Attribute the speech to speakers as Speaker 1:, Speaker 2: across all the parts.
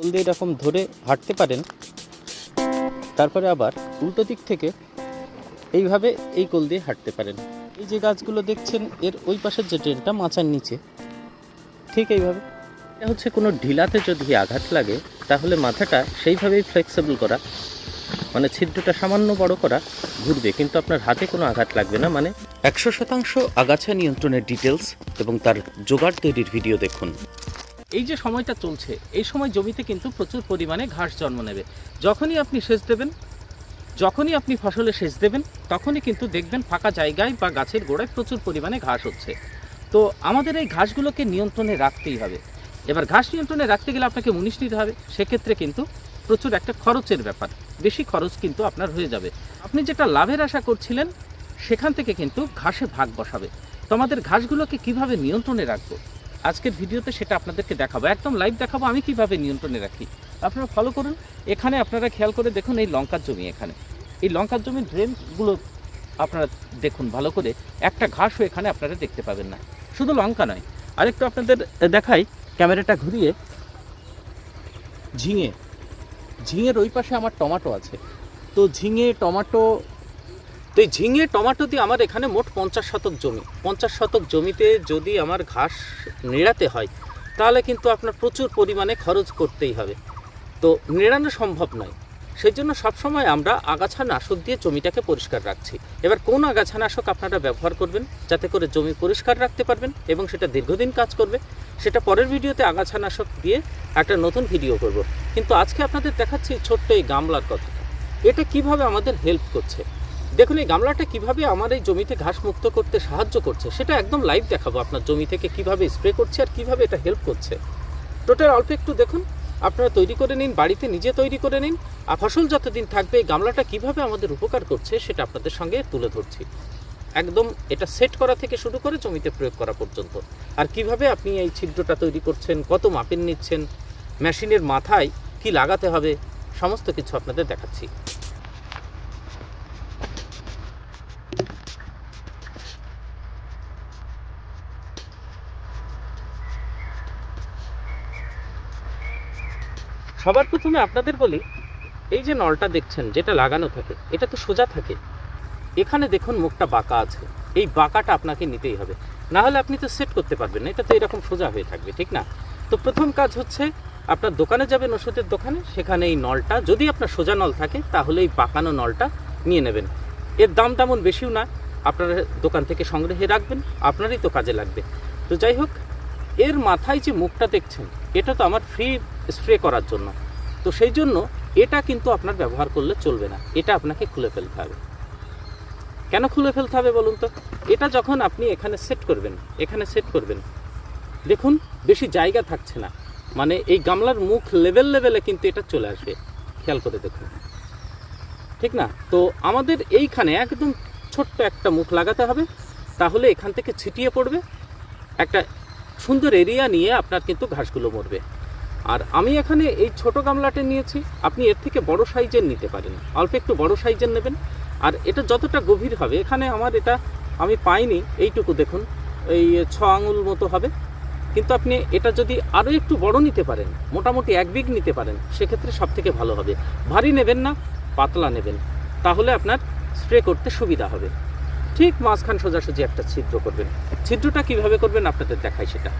Speaker 1: কোল দিয়ে এরকম ধরে হাঁটতে পারেন। তারপরে আবার উল্টো দিক থেকে এইভাবে এই কোল দিয়ে হাঁটতে পারেন। এই যে গাছগুলো দেখছেন, এর ওই পাশের যে ট্রেনটা মাচার নিচে, ঠিক এইভাবে। এটা হচ্ছে কোনো ঢিলাতে যদি আঘাত লাগে, তাহলে মাথাটা সেইভাবেই ফ্লেক্সিবল করা মানে ছিদ্রটা সামান্য বড় করা, ঘুরবে। কিন্তু আপনার হাতে কোনো আঘাত লাগবে না মানে একশো শতাংশ আগাছা নিয়ন্ত্রণের ডিটেলস এবং তার জোগাড় তৈরির ভিডিও দেখুন। এই যে সময়টা চলছে, এই সময় জমিতে কিন্তু প্রচুর পরিমাণে ঘাস জন্ম নেবে। যখনই আপনি সেচ দেবেন, যখনই আপনি ফসলে সেচ দেবেন, তখনই কিন্তু দেখবেন ফাঁকা জায়গায় বা গাছের গোড়ায় প্রচুর পরিমাণে ঘাস হচ্ছে। তো আমাদের এই ঘাসগুলোকে নিয়ন্ত্রণে রাখতেই হবে। এবার ঘাস নিয়ন্ত্রণে রাখতে গেলে আপনাকে মুনিশ নিতে হবে। সেক্ষেত্রে কিন্তু প্রচুর একটা খরচের ব্যাপার। বেশি খরচ কিন্তু আপনার হয়ে যাবে। আপনি যেটা লাভের আশা করছিলেন, সেখান থেকে কিন্তু ঘাসে ভাগ বসাবে। তো আমাদের ঘাসগুলোকে কীভাবে নিয়ন্ত্রণে রাখব? আজকের ভিডিওতে সেটা আপনাদেরকে দেখাবো। একদম লাইভ দেখাবো, আমি কীভাবে নিয়ন্ত্রণে রাখি। আপনারা ফলো করুন। এখানে আপনারা খেয়াল করে দেখুন এই লঙ্কার জমি এখানে। এই লঙ্কার জমির ড্রেনগুলো আপনারা দেখুন ভালো করে। একটা ঘাসও এখানে আপনারা দেখতে পাবেন না। শুধু লঙ্কা নয়। আরেকটু আপনাদের দেখাই, ক্যামেরাটা ঘুরিয়ে। ঝিঙে। ঝিঙের ওই পাশে আমার টমাটো আছে। তো ঝিঙে, টমাটো তো এই ঝিঙে, টমাটো দিয়ে আমার এখানে মোট পঞ্চাশ শতক জমি। পঞ্চাশ শতক জমিতে যদি আমার ঘাস নেড়াতে হয়, তাহলে কিন্তু আপনার প্রচুর পরিমাণে খরচ করতেই হবে। তো নেড়ানো সম্ভব নয়। সেই জন্য সবসময় আমরা আগাছা নাশক দিয়ে জমিটাকে পরিষ্কার রাখছি। এবার কোন আগাছা নাশক আপনারা ব্যবহার করবেন, যাতে করে জমি পরিষ্কার রাখতে পারবেন এবং সেটা দীর্ঘদিন কাজ করবে, সেটা পরের ভিডিওতে আগাছা নাশক দিয়ে একটা নতুন ভিডিও করব। কিন্তু আজকে আপনাদের দেখাচ্ছি ছোট্ট এই গামলার কথা এটা কীভাবে আমাদের হেল্প করছে? দেখুন, এই গামলাটা কীভাবে আমার এই জমিতে ঘাস মুক্ত করতে সাহায্য করছে, সেটা একদম লাইভ দেখাবো আপনার জমি থেকে কীভাবে স্প্রে করছে আর কীভাবে এটা হেল্প করছে। টোটাল অল্প একটু দেখুন, আপনারা তৈরি করে নিন, বাড়িতে নিজে তৈরি করে নিন, আর ফসল যতদিন থাকবে, এই গামলাটা কীভাবে আমাদের উপকার করছে, সেটা আপনাদের সঙ্গে তুলে ধরছি। একদম এটা সেট করা থেকে শুরু করে জমিতে প্রয়োগ করা পর্যন্ত। আর কীভাবে আপনি এই ছিদ্রটা তৈরি করছেন, কত মাপেন নিচ্ছেন মেশিনের মাথায় কি লাগাতে হবে, সমস্ত কিছু আপনাদের দেখাচ্ছি। সবার প্রথমে আপনাদের বলি, এই যে নলটা দেখছেন, যেটা লাগানো থাকে, এটা তো সোজা থাকে। এখানে দেখুন মুখটা বাঁকা আছে। এই বাঁকাটা আপনাকে নিতেই হবে। না হলে আপনি তো সেট করতে পারবেন না, এটা তো এরকম সোজা হয়ে থাকবে, ঠিক না? তো প্রথম কাজ হচ্ছে, আপনার দোকানে যাবেন, ওষুধের দোকানে, সেখানে এই নলটা, যদি আপনার সোজা নল থাকে, তাহলে এই বাঁকানো নলটা নিয়ে নেবেন। এর দাম তেমন বেশিও না, আপনারা দোকান থেকে সংগ্রহে রাখবেন, আপনারই তো কাজে লাগবে। তো যাই হোক, এর মাথায় যে মুখটা দেখছেন এটা তো আমার ফ্রি স্প্রে করার জন্য। তো সেই জন্য এটা কিন্তু আপনার ব্যবহার করলে চলবে না। এটা আপনাকে খুলে ফেলতে হবে। কেন খুলে ফেলতে হবে বলুন তো? এটা যখন আপনি এখানে সেট করবেন, এখানে সেট করবেন, দেখুন বেশি জায়গা থাকছে না। মানে এই গামলার মুখ লেভেল লেভেলে কিন্তু এটা চলে আসবে। খেয়াল করে দেখুন। ঠিক না? তো আমাদের এইখানে একদম ছোট্ট একটা মুখ লাগাতে হবে। তাহলে এখান থেকে ছিটিয়ে পড়বে। একটা সুন্দর এরিয়া নিয়ে আপনার কিন্তু ঘাসগুলো মরবে। আর আমি এখানে এই ছোট গামলাটা নিয়েছি, আপনি এর থেকে বড় সাইজের নিতে পারেন। অল্প একটু বড় সাইজের নেবেন। আর এটা যতটা গভীর হবে, এখানে আমার এটা আমি পাইনি, এইটুকু দেখুন, এই ছ আঙুল মতো হবে। কিন্তু আপনি এটা যদি আরও একটু বড় নিতে পারেন, মোটামুটি এক বিঘ নিতে পারেন, সেক্ষেত্রে সব থেকে ভালো হবে। ভারী নেবেন না, পাতলা নেবেন। তাহলে আপনার স্প্রে করতে সুবিধা হবে। ঠিক মাঝখান সোজাসুজি একটা ছিদ্র করবেন। ছিদ্রটা কীভাবে করবেন আপনাদের দেখাই সেটা।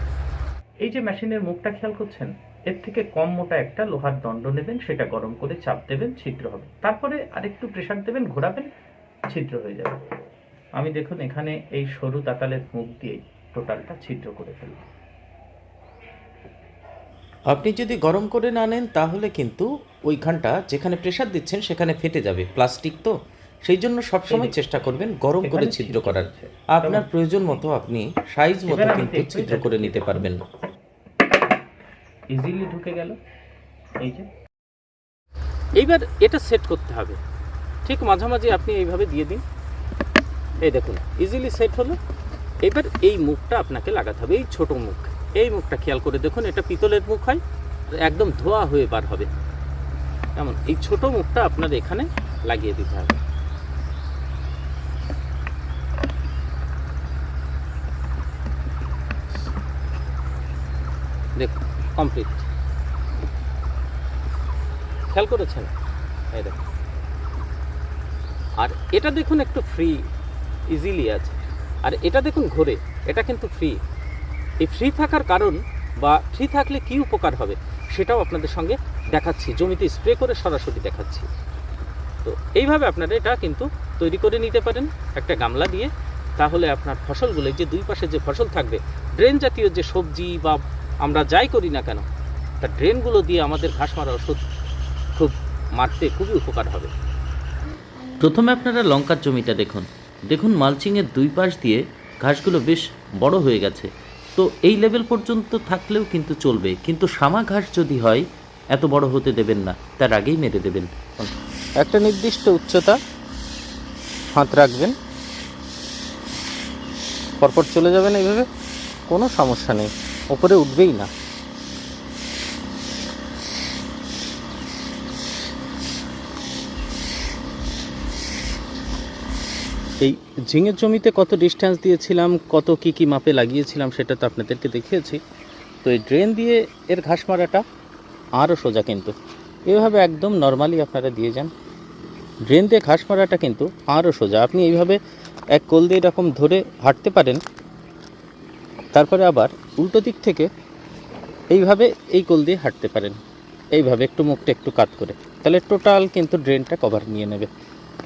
Speaker 1: এই যে মেশিনের মুখটা খেয়াল করছেন এর থেকে কম মোটা একটা লোহার দণ্ড নেবেন সেটা গরম করে চাপ দেবেন ছিদ্র হবে। তারপরে আরেকটু প্রেশার দেবেন ঘোরাবেন ছিদ্র হয়ে যাবে। আমি দেখুন এখানে এই সরু তাতালের মুখ দিয়েই টোটালটা ছিদ্র করে ফেলব আপনি যদি গরম করে না নেন তাহলে কিন্তু ওইখানটা যেখানে প্রেশার দিচ্ছেন সেখানে ফেটে যাবে। প্লাস্টিক তো। সেই জন্য সবসময় চেষ্টা করবেন গরম করে ছিদ্র করার। আপনার প্রয়োজন মতো আপনি সাইজ মতো কিন্তু ছিদ্র করে নিতে পারবেন। ইজিলি ঢুকে গেল। এই যে। এইবার এটা সেট করতে হবে। ঠিক মাঝামাঝি আপনি এইভাবে দিয়ে দিন। এই দেখুন ইজিলি সেট হলো। এবার এই মুখটা আপনাকে লাগাতে হবে এই ছোট মুখ। এই মুখটা খেয়াল করে দেখুন এটা পিতলের মুখ হয় একদম ধোয়া হয়ে বার হবে। এমন এই ছোট মুখটা আপনার এখানে লাগিয়ে দিতে হবে। কমপ্লিট খেয়াল করেছেন? এই আর এটা দেখুন একটু ফ্রি ইজিলি আছে। আর এটা দেখুন ঘোরে, এটা কিন্তু ফ্রি এই ফ্রি থাকার কারণ বা ফ্রি থাকলে কি উপকার হবে, সেটাও আপনাদের সঙ্গে দেখাচ্ছি। জমিতে স্প্রে করে সরাসরি দেখাচ্ছি। তো এইভাবে আপনারা এটা কিন্তু তৈরি করে নিতে পারেন একটা গামলা দিয়ে। তাহলে আপনার ফসলগুলো যে দুই পাশে যে ফসল থাকবে ড্রেন জাতীয় যে সবজি বা আমরা যাই করি না কেন, তা ড্রেনগুলো দিয়ে আমাদের ঘাস মারা ওষুধ খুব মারতে খুবই উপকার হবে। প্রথমে আপনারা লঙ্কার জমিটা দেখুন। দেখুন মালচিংয়ের দুই পাশ দিয়ে ঘাসগুলো বেশ বড় হয়ে গেছে। তো এই লেভেল পর্যন্ত থাকলেও কিন্তু চলবে। কিন্তু সামা ঘাস যদি হয়, এত বড় হতে দেবেন না। তার আগেই মেরে দেবেন। একটা নির্দিষ্ট উচ্চতা হাত রাখবেন। পরপর চলে যাবেন এইভাবে। কোনো সমস্যা নেই। ওপরে উঠবেই না। এই ঝিঙের জমিতে কত ডিস্টেন্স দিয়েছিলাম, কত কি কি মাপে লাগিয়েছিলাম সেটা তো আপনাদেরকে দেখিয়েছি। তো এই ড্রেন দিয়ে এর ঘাস মারাটা আরও সোজা কিন্তু। এভাবে একদম নর্মালি আপনারা দিয়ে যান। ড্রেন দিয়ে ঘাস মারাটা কিন্তু আরও সোজা। আপনি এইভাবে এক কোল দিয়ে এরকম ধরে হাঁটতে পারেন তারপরে আবার উল্টো দিক থেকে এইভাবে এই কোল দিয়ে হাঁটতে পারেন। এইভাবে একটু মুখটা একটু কাত করে। তাহলে টোটাল কিন্তু ড্রেনটা কভার নিয়ে নেবে।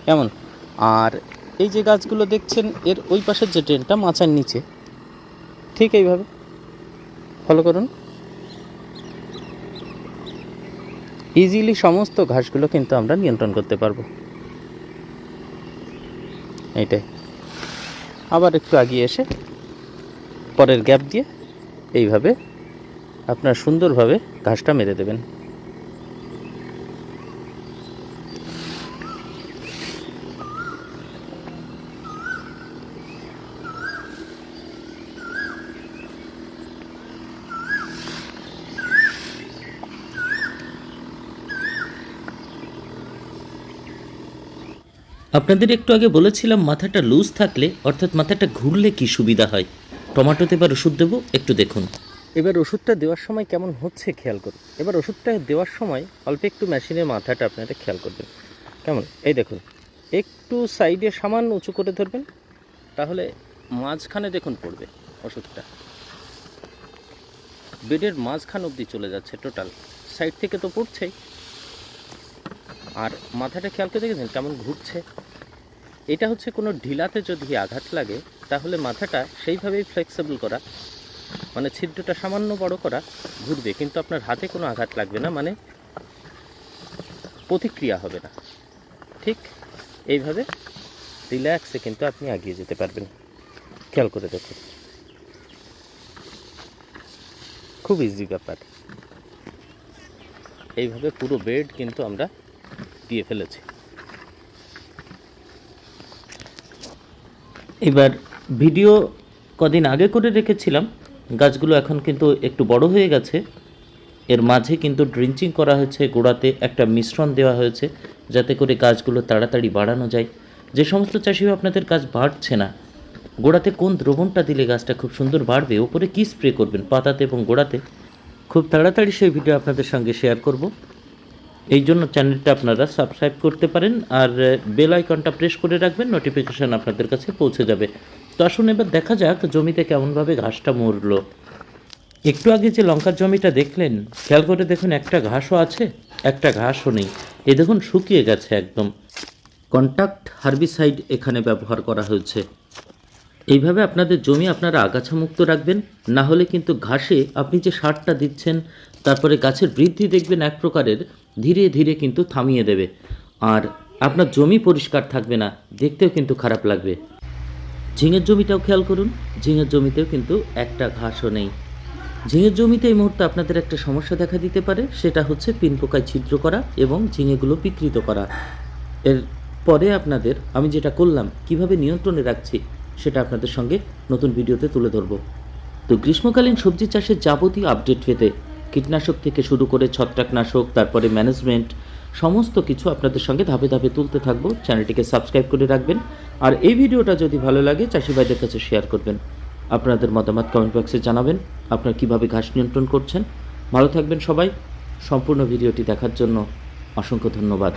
Speaker 1: কেমন? আর এই যে গাছগুলো দেখছেন, এর ওই পাশের যে ড্রেনটা মাচার নিচে, ঠিক এইভাবে। ফলো করুন। ইজিলি সমস্ত ঘাসগুলো কিন্তু আমরা নিয়ন্ত্রণ করতে পারব। এইটাই। আবার একটু আগিয়ে এসে পরের গ্যাপ দিয়ে এইভাবে আপনার সুন্দরভাবে ঘাসটা মেরে দেবেন। আপনাদের একটু আগে বলেছিলাম, মাথাটা লুজ থাকলে, অর্থাৎ মাথাটা ঘুরলে কি সুবিধা হয়? টমেটোতে এবার ওষুধ দেবো, একটু দেখুন। এবার ওষুধটা দেওয়ার সময় কেমন হচ্ছে খেয়াল করুন। এবার ওষুধটা দেওয়ার সময় অল্প একটু মেশিনের মাথাটা আপনারা খেয়াল করবেন। কেমন? এই দেখুন, একটু সাইডে সামান্য উঁচু করে ধরবেন, তাহলে মাঝখানে দেখুন পড়বে ওষুধটা। বেডের মাঝখান অবধি চলে যাচ্ছে টোটাল, সাইড থেকে তো পড়ছেই। আর মাথাটা খেয়াল করে দেখেছেন কেমন ঘুরছে? এটা হচ্ছে কোনো ঢিলাতে যদি আঘাত লাগে তাহলে মাথাটা সেইভাবেই ফ্লেক্সিবল করা। মানে ছিদ্রটা সামান্য বড় করা, ঘুরবে, কিন্তু আপনার হাতে কোনো আঘাত লাগবে না মানে প্রতিক্রিয়া হবে না। ঠিক এইভাবে রিল্যাক্সে কিন্তু আপনি এগিয়ে যেতে পারবেন। খেয়াল করে দেখুন। খুব ইজি ব্যাপার। এইভাবে পুরো বেড কিন্তু আমরা দিয়ে ফেলেছি। এবার ভিডিও কদিন আগে করে রেখেছিলাম। গাছগুলো এখন কিন্তু একটু বড় হয়ে গেছে। এর মাঝে কিন্তু ড্রিঞ্চিং করা হয়েছে, গোড়াতে একটা মিশ্রণ দেওয়া হয়েছে, যাতে করে গাছগুলো তাড়াতাড়ি বাড়ানো যায়। যে সমস্ত চাষিও আপনাদের গাছ বাড়ছে না, গোড়াতে কোন দ্রবণটা দিলে গাছটা খুব সুন্দর বাড়বে, ওপরে কী স্প্রে করবেন, পাতাতে এবং গোড়াতে? খুব তাড়াতাড়ি সেই ভিডিও আপনাদের সঙ্গে শেয়ার করব। এই জন্য চ্যানেলটা আপনারা সাবস্ক্রাইব করতে পারেন, আর বেল আইকনটা প্রেস করে রাখবেন, নোটিফিকেশান আপনাদের কাছে পৌঁছে যাবে। তো আসুন এবার দেখা যাক জমিতে কেমনভাবে ঘাসটা মরলো। একটু আগে যে লঙ্কার জমিটা দেখলেন, খেয়াল করে দেখুন একটা ঘাসও আছে, একটা ঘাসও নেই। এ দেখুন, শুকিয়ে গেছে একদম। কন্টাক্ট হার্বিসাইড এখানে ব্যবহার করা হয়েছে। এইভাবে আপনাদের জমি আপনারা আগাছা মুক্ত রাখবেন, না হলে কিন্তু ঘাসে আপনি যে সারটা দিচ্ছেন, তারপরে গাছের বৃদ্ধি দেখবেন এক প্রকারের, ধীরে ধীরে কিন্তু থামিয়ে দেবে। আর আপনার জমি পরিষ্কার থাকবে না, দেখতেও কিন্তু খারাপ লাগবে। ঝিঙের জমিটাও খেয়াল করুন, ঝিঙের জমিতেও কিন্তু একটা ঘাসও নেই। ঝিঙের জমিতে এই মুহূর্তে আপনাদের একটা সমস্যা দেখা দিতে পারে, সেটা হচ্ছে পিন পোকায় ছিদ্র করা এবং ঝিঙেগুলো বিকৃত করা। এর পরে আপনাদের, আমি যেটা করলাম, কীভাবে নিয়ন্ত্রণে রাখছি, সেটা আপনাদের সঙ্গে নতুন ভিডিওতে তুলে ধরব। তো গ্রীষ্মকালীন সবজি চাষের যাবতীয় আপডেট পেতে কীটনাশক থেকে শুরু করে ছত্রাকনাশক, তারপরে ম্যানেজমেন্ট, সমস্ত কিছু আপনাদের সঙ্গে ধাপে ধাপে তুলতে থাকব। চ্যানেলটিকে সাবস্ক্রাইব করে রাখবেন। আর এই ভিডিওটা যদি ভালো লাগে, চাষি ভাইদের কাছে শেয়ার করবেন। আপনাদের মতামত কমেন্ট বক্সে জানাবেন, আপনারা কীভাবে ঘাস নিয়ন্ত্রণ করছেন। ভালো থাকবেন সবাই। সম্পূর্ণ ভিডিওটি দেখার জন্য
Speaker 2: অসংখ্য ধন্যবাদ।